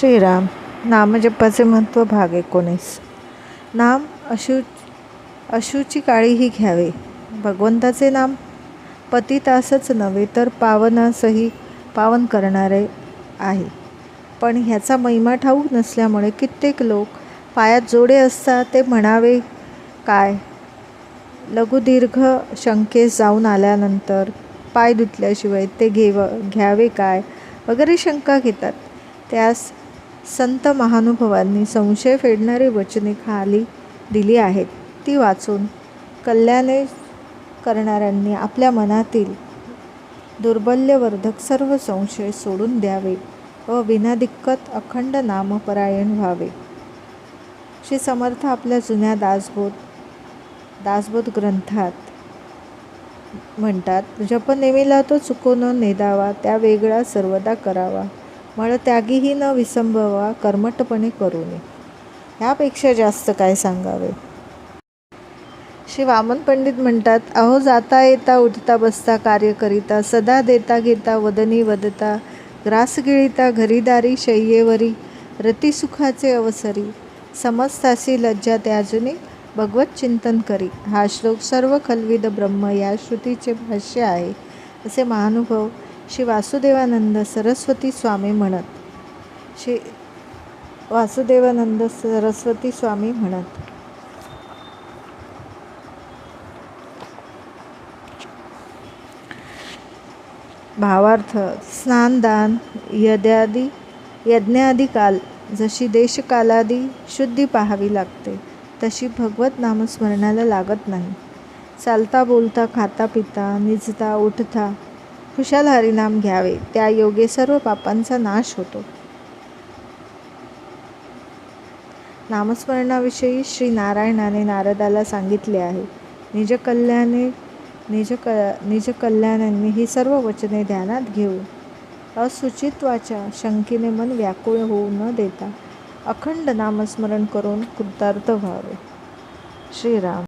श्रीराम नामजपाचे म्हणजे महत्त्व भाग एकोणीस. नाम अशु अशुची काळीही घ्यावे. भगवंताचे नाम पतितासच नव्हे तर पावनासही पावन करणारे आहे. पण ह्याचा महिमा ठाऊक नसल्यामुळे कित्येक लोक पायात जोडे असता ते म्हणावे काय लघुदीर्घ शंकेस जाऊन आल्यानंतर पाय धुतल्याशिवाय ते घेव घ्यावे काय? वगैरे शंका घेतात. त्यास संत महानुभवांनी संशय फेडणारी वचने खाली दिली आहेत. ती वाचून कल्याणे करणाऱ्यांनी आपल्या मनातील दुर्बल्यवर्धक सर्व संशय सोडून द्यावे. व विनादिक्कत अखंड नामपरायण व्हावे. श्री समर्थ आपल्या जुन्या दासबोध दासबोध ग्रंथात म्हणतात जप नेमिला तो चुकून नेदावा त्या वेगळा सर्वदा करावा. त्यागीही न विसंभवा कर्मटपणे करू नये. ह्यापेक्षा जास्त काय सांगावे? श्री वामन पंडित म्हणतात अहो जाता येता उठता बसता कार्य करिता सदा देता घेता वदनी वदता ग्रास गिळिता घरीदारी शय्येवरी रतिसुखाचे अवसरी समस्तासी लज्जा त्याजुनी भगवत चिंतन करी. हा श्लोक सर्व खलविद ब्रह्म या श्रुतीचे भाष्य आहे. असे महानुभव श्री वासुदेवानंद सरस्वती स्वामी म्हणत. श्री वासुदेवानंद सरस्वती स्वामी म्हणत. भावार्थ स्नानदान यद्यादी यज्ञादी काल जशी देशकालादी शुद्धी पाहावी लागते तशी भगवत नामस्मरणाला लागत नाही. चालता बोलता खाता पिता निजता उठता खुशाल हरिनाम घ्यावे त्या योगे सर्व पापांचा नाश होतो. नामस्मरणाविषयी श्री नारायणाने नारदाला सांगितले आहे निज कल्याणे निज क निज कल्याणांनी ही सर्व वचने ध्यानात घेऊन असुचित्वाच्या शंकेने मन व्याकुळ होऊ न देता अखंड नामस्मरण करून कृतार्थ व्हावे. श्रीराम.